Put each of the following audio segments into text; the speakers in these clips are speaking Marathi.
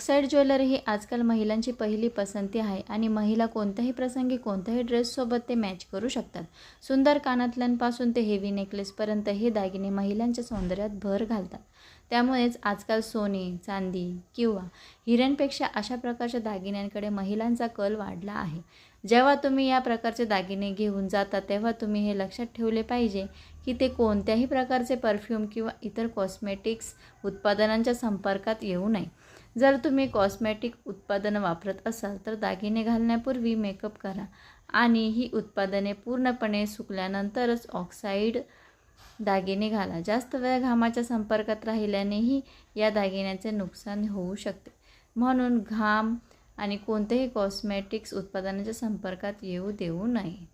ऑक्साईड ज्वेलरी ही आजकाल महिलांची पहिली पसंती आहे आणि महिला कोणत्याही प्रसंगी कोणत्याही ड्रेससोबत ते मॅच करू शकतात. सुंदर कानातल्यांपासून ते हेवी नेकलेसपर्यंत हे दागिने महिलांच्या सौंदर्यात भर घालतात. त्यामुळेच आजकाल सोने चांदी किंवा हिऱ्यांपेक्षा अशा प्रकारच्या दागिन्यांकडे महिलांचा कल वाढला आहे. जेव्हा तुम्ही या प्रकारचे दागिने घेऊन जाता तेव्हा तुम्ही हे लक्षात ठेवले पाहिजे की ते कोणत्याही प्रकारचे परफ्यूम किंवा इतर कॉस्मेटिक्स उत्पादनांच्या संपर्कात येऊ नये. जर तुम्ही कॉस्मेटिक उत्पादनं वापरत असाल तर दागिने घालण्यापूर्वी मेकअप करा आणि ही उत्पादने पूर्णपणे सुकल्यानंतरच ऑक्साईड दागिने घाला. जास्त वेळ घामाच्या संपर्कात राहिल्यानेही या दागिन्याचे नुकसान होऊ शकते. म्हणून घाम आणि कोणतेही कॉस्मेटिक्स उत्पादनाच्या संपर्कात येऊ देऊ नये.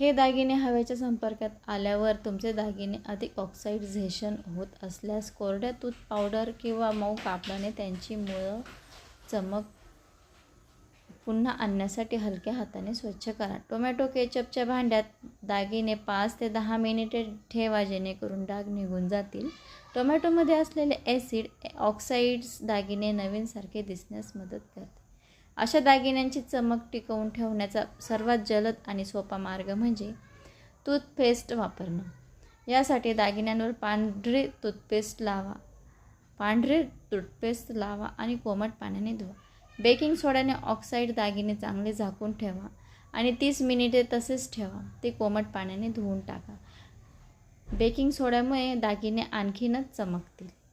हे दागिने हवेच्या संपर्कात आल्यावर तुमचे दागिने अधिक ऑक्साईडझेशन होत असल्यास कोरड्या तूत पावडर किंवा मऊ कापडाने त्यांची मुळं चमक पुन्हा आणण्यासाठी हलक्या हाताने स्वच्छ करा. टोमॅटो केचपच्या भांड्यात दागिने पाच ते दहा मिनिटे ठेवा जेणेकरून डाग निघून जातील. टोमॅटोमध्ये असलेले ॲसिड ऑक्साईड्स दागिने नवीनसारखे दिसण्यास मदत करते. अशा दागिन्यांची चमक टिकवून ठेवण्याचा सर्वात जलद आणि सोपा मार्ग म्हणजे टूथपेस्ट वापरणं. यासाठी दागिन्यांवर पांढरी टूथपेस्ट लावा. पांढरे टूथपेस्ट लावा आणि कोमट पाण्याने धुवा. बेकिंग सोड्याने ऑक्साईड दागिने चांगले झाकून ठेवा. आणि तीस मिनिटे तसेच ठेवा. ते कोमट पाण्याने धुवून टाका. बेकिंग सोड्यामुळे दागिने आणखीनच चमकतील.